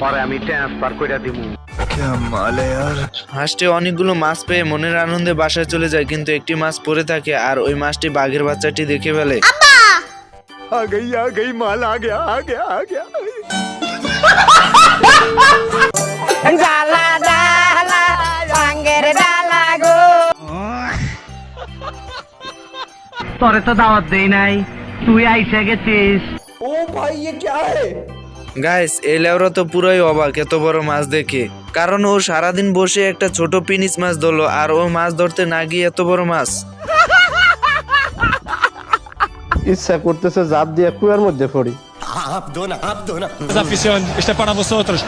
পরে আমি ট্রান্সফার করে দিব হাঁসটি অনেকগুলো মাছ পেয়ে মনের আনন্দে বাসায় চলে যায় কিন্তু একটি মাছ পড়ে থাকে আর ওই মাছটি বাঘের বাচ্চাটি দেখে ফেলে आ गई आ गई माल आ गया आ गया आ गया ডালা ডালা ভাঙ্গের ডালা গো তোরে তো দাওয়াত দেই নাই তুই আইসা গেছিস গাইস এই লেওরা তো পুরোই অবাক এত বড় মাছ দেখে। কারণ ও সারাদিন বসে একটা ছোট পিনিস মাছ ধরলো আর ও মাছ ধরতে না গিয়ে এত বড় মাছ। ইচ্ছা করতেছে জাপ দিয়ে কুয়ার মধ্যে পড়ি। afición, este es para vosotros.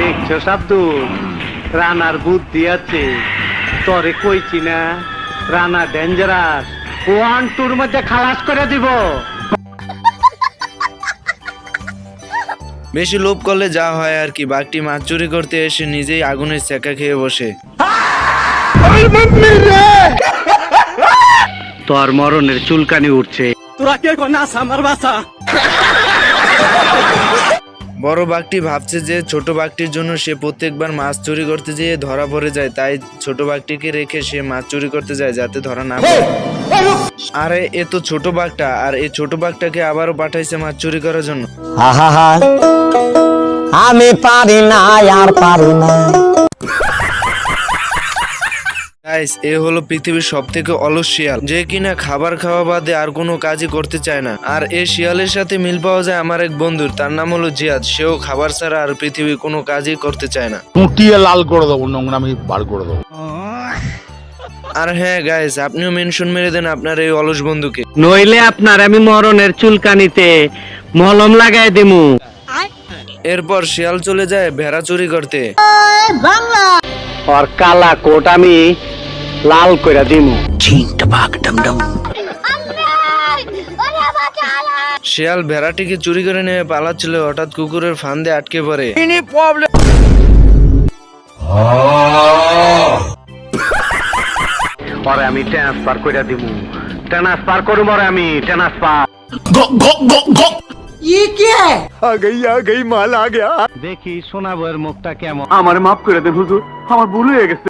দেখছ আব্দুল রানার বুদ্ধি আছে। তরে কইছি না রানা ডেঞ্জারাস ওয়ান টুর মধ্যে খালাস করে দিব। বেশি লোভ করলে যা হয় আর কি বাঘটি মাছ চুরি করতে এসে নিজেই আগুনের চেকা খেয়ে বসে। তোর মরণের চুলকানি উঠছে। বড় বাঘটি ভাবছে যে ছোট বাঘটির জন্য সে প্রত্যেকবার মাছ চুরি করতে যেয়ে ধরা পড়ে যায়, তাই ছোট বাঘটিকে রেখে সে মাছ চুরি করতে যায় যাতে ধরা না পড়ে। আরে, এ তো ছোট বাঘটা, আর এই ছোট বাঘটাকে আবারও পাঠাইছে মাছ চুরি করার জন্য। আমি পারি না, আর পারি না। গাইস এ হলো পৃথিবীর সব থেকে অলস শিয়াল। যে কিনা খাবার খাওয়া বাদে আর কোনো কাজই করতে চায় না। আর এই শিয়ালের সাথে মিল পাওয়া যায় আমার এক বন্ধুর। তার নাম হলো জিয়াদ। সেও খাবার ছাড়া আর পৃথিবীর কোনো কাজই করতে চায় না। কুটিয়ে লাল করে দেবো নোংরামি বার করে দেবো। আর হ্যাঁ গাইস আপনিও মেনশন মেরে দেন আপনার এই অলস বন্ধুকে। নইলে আপনার আমি মরণের চুলকানিতে মলম লাগাই দিমু। এরপর শিয়াল চলে যায় ভেড়া চুরি করতে। আর কালা কোট আমি লাল করে দিব শিয়াল ভেড়াটিকে চুরি করে নিয়ে পালাচ্ছিল হঠাৎ কুকুরের ফান্দে আটকে পড়ে পরে আমি ট্রান্সফার করে দিব ট্রান্সফার করব পরে আমি ট্রান্সফার आ गई आ गई माल आ गया দেখি সোনা বইয়ের মুখটা কেমন আমার মাফ করে দেন হুজুর আমার ভুল হয়ে গেছে